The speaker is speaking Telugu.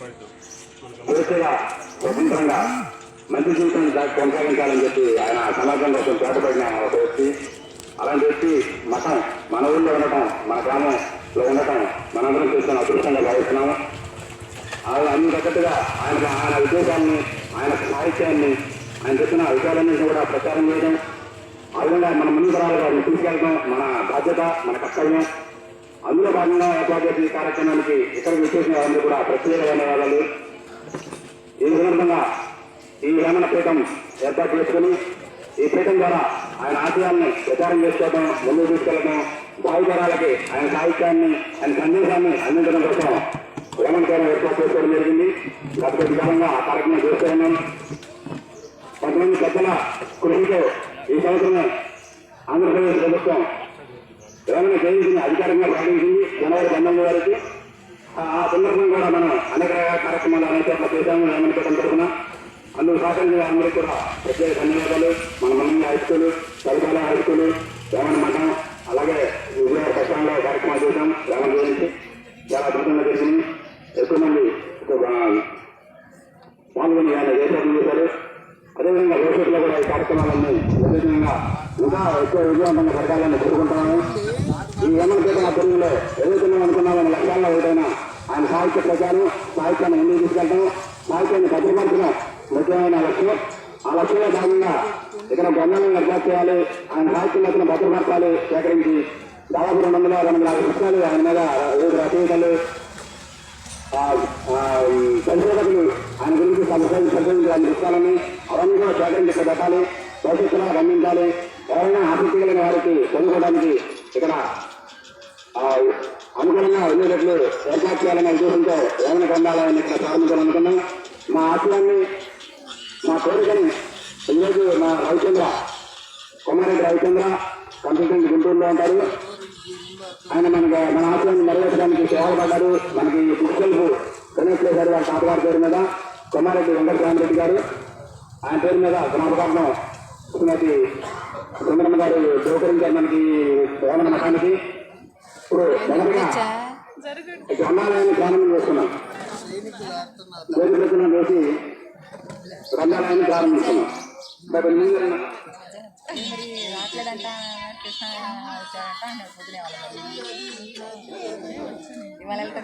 పూర్తిగా స్వతంత్రంగా మంచి జీవితం కొనసాగించాలని చెప్పి ఆయన సమాజం కోసం చేతపడిన ఒక వ్యక్తి అలాంటి వ్యక్తి మతం మన ఊళ్ళో ఉండటం మన గ్రామంలో ఉండటం మనందరం చూస్తున్న అదృష్టంగా భావిస్తున్నాము ఆయన అన్ని తగ్గట్టుగా ఆయన ఆయన ఉద్దేశాన్ని ఆయన సాహిత్యాన్ని ఆయన చెప్పిన విషయాలన్నింటినీ కూడా ప్రచారం చేయడం ఆ విధంగా మన ముందు తరాలుగా తీసుకెళ్ళడం మన బాధ్యత మన కర్తవ్యం అందులో భాగంగా ఏర్పాటు చేసిన ఈ కార్యక్రమానికి ఇతర విశేషణ వారిని కూడా ప్రత్యేక ధన్యవాదాలు. ఈ సందర్భంగా ఈ వేమన పీఠం ఏర్పాటు చేసుకుని ఈ పీఠం ద్వారా ఆయన ఆశయాల్ని ప్రచారం చేసుకోవడం ముందుకు తీసుకెళ్ళడం భావితరాలకి ఆయన సాహిత్యాన్ని ఆయన సందేశాన్ని అందించడం కోసం వేమన పీఠం ఏర్పాటు చేసుకోవడం జరిగింది. గత విధంగా ఆ కార్యక్రమం చేస్తూ ఉన్నాం. కొంతమంది పెద్దల కృషితో ఈ సంవత్సరం ఆంధ్రప్రదేశ్ ప్రభుత్వం తెలంగాణ జయంతిని అధికారంగా ప్రకటించింది జనవరి పంతొమ్మిది వరకు. ఆ సందర్భం కూడా మనం అనేక కార్యక్రమాలు అనేక చేశాము ఏమనుకోవడం తరఫున అందుకు సహకరించిన అందరికీ కూడా ప్రత్యేక ధన్యవాదాలు. మన మమ్మల్ని high school Chalipala high school Vemana Matham అలాగే విజయవాడ పట్టణంలో కార్యక్రమాలు చేశాం. వేమన జయంతి చాలా అద్భుతంగా చేసింది ఎక్కువ మంది పాల్గొని ఆయన దేశాలు చేశారు అదేవిధంగా భవిష్యత్తులో కూడా ఈ కార్యక్రమాలన్నీ విధంగా ఇంకా ఎక్కువ విజయవంతంగా జరగాలని కోరుకుంటున్నాము ఈ ఎమ్మెల్యేపేట ఆధ్వర్యంలో ఏదైతే మేము అనుకున్నామో లక్ష్యాల్లో ఒకటైనా ఆయన సాహిత్య ప్రచారం సాహిత్యాన్ని ముందుకు తీసుకెళ్ళడం సాహిత్యాన్ని భద్రపరచడం ముఖ్యమైన లక్ష్యం. ఆ లక్ష్యంలో భాగంగా ఇక్కడ గ్రంథాలను ఏర్పాటు చేయాలి. ఆయన సాహిత్యం వచ్చిన భద్రపరచాలి. సేకరించి దాదాపు రెండు వందల రెండు వందల పుస్తకాలు ఆయన మీద వివిధ రచయితలు పరిశోధకులు ఆయన గురించి సంశోధన పరిశోధించాలని పుస్తకాలని అవన్నీ కూడా సేకరించి పెట్టాలి భవిష్యత్తులో గమనించాలి ఎవరైనా ఆసక్తి కలిగిన వారికి చదువుకోవడానికి ఇక్కడ ఆ, అనుకూలంగా ఉండేటట్లు ఏర్పాటు చేయాలనే ఉద్దేశంతో ఏమైనా పొందాలని ఇక్కడ ప్రారంభించాలనుకున్నాం మా ఆశయాన్ని మా కోరికని ఈరోజు మా రవిచంద్ర కుమారెడ్డి రవిచంద్ర కన్సల్టెంట్ గుంటూరులో ఉంటారు ఆయన మనకి మన ఆశయాన్ని నెరవేర్చడానికి సేవలు పడ్డారు మనకి డిజిటల్ గణేష్ గారు వాళ్ళ తాతగారి పేరు మీద కొమ్మారెడ్డి వెంకటరామరెడ్డి గారు. ఆయన పేరు మీద జ్ఞాపకార్థం శ్రీమతి సుందరమ్మ గారు సౌకరించారు మనకి భవన మఠానికి. ఇప్పుడు మొదటిగా గ్రంథాలయాన్ని ప్రారంభం చేస్తున్నాం. జ్యోతి ప్రచురణ చేసి గ్రంథాలయాన్ని ప్రారంభిస్తున్నాం. మరి మీరు మరి రావట్లేదంట కృష్ణ వచ్చాడంట పొద్దునే వాళ్ళు ఇవాళ వెళ్తాను